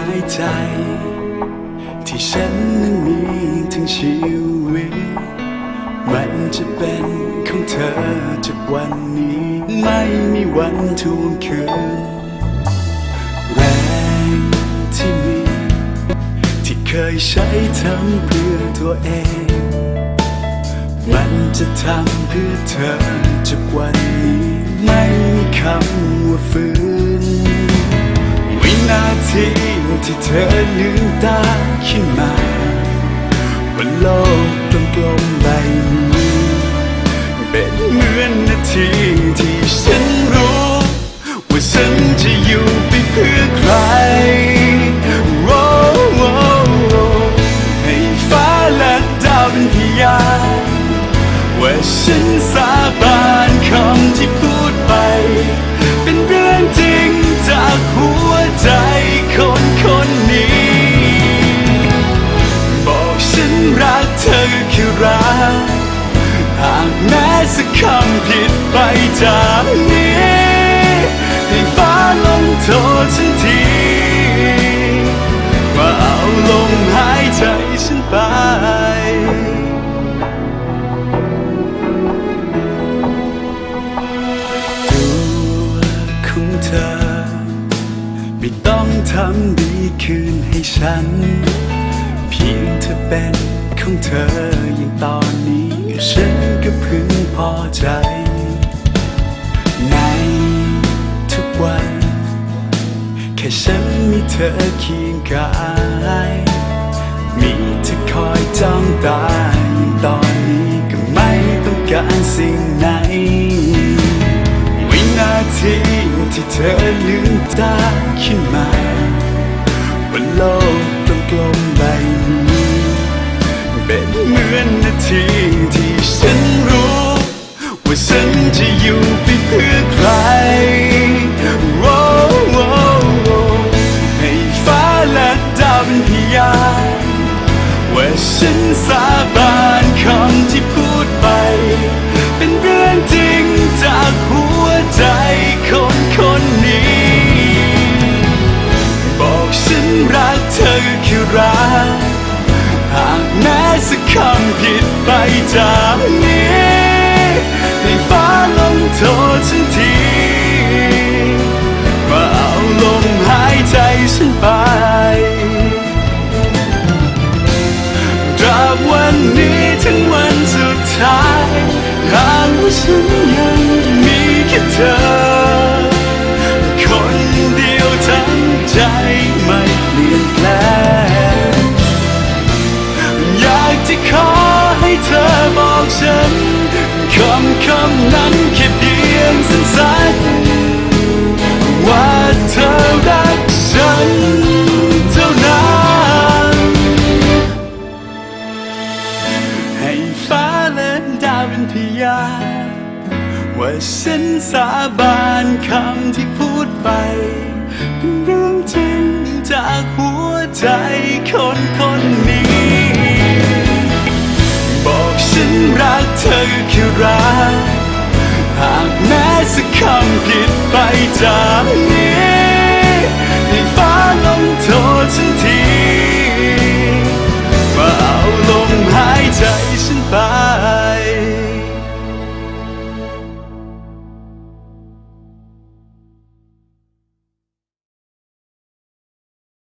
ายใจ ที่ฉันนั้นมีทั้งชีวิต มันจะเป็นของเธอจากวันนี้ ไม่มีวันทวงคืนแรงที่มี ที่เคยใช้ทำเพื่อตัวเอง มันจะทำเพื่อเธอจากวันนี้ ไม่มีคำว่าฝืนวินาที ที่เธอลืมตาขึ้นมาบนโลกกลมๆใบนี้เป็นเหมือนนาที เธอคือรักหากแม้สักคำผิดไปจากนี้ให้ฟ้าลงโทษฉันทีว่าเอาลมหายใจฉันไปตัวของเธอไม่ต้องทำดีคืนให้ฉัน เพียงเธอเป็น ของเธออย่างตอนนี้ ฉันก็พึงพอใจ ในทุกวัน แค่ฉันมีเธอเคียงกายมีเธอคอยจ้องตาอย่างตอนนี้ก็ไม่ต้องการสิ่งไหน วินาทีที่เธอลืมตาขึ้นมา ว่าฉันจะอยู่ไปเพื่อใครโอ้โอ้โอ้ให้ฟ้าและดาวเป็นพยานว่าฉันสาบานคำที่พูดไป เป็นเรื่องจริงจากหัวใจคนคนนี้ บอกฉันรักเธอคือรักหากแม้สักคำผิดไปจากนี้ โทษฉันทีว่าเอาลมหายใจฉันไปตราบวันนี้ถึงวันสุดท้ายหากว่าฉันยังมีแค่เธอ คนเดียวทั้งใจไม่เปลี่ยนแปลงอยากจะขอ เธอบอกฉันคำคำนั้นแค่เพียงสั้นๆว่าเธอรักฉันเท่านั้นให้ฟ้าและดาวเป็นพยานว่าฉันสาบานคำที่พูดไป เป็นเรื่องจริงจากหัวใจคน รักเธอคือรัก หากแม้สักคำผิดไปจากนี้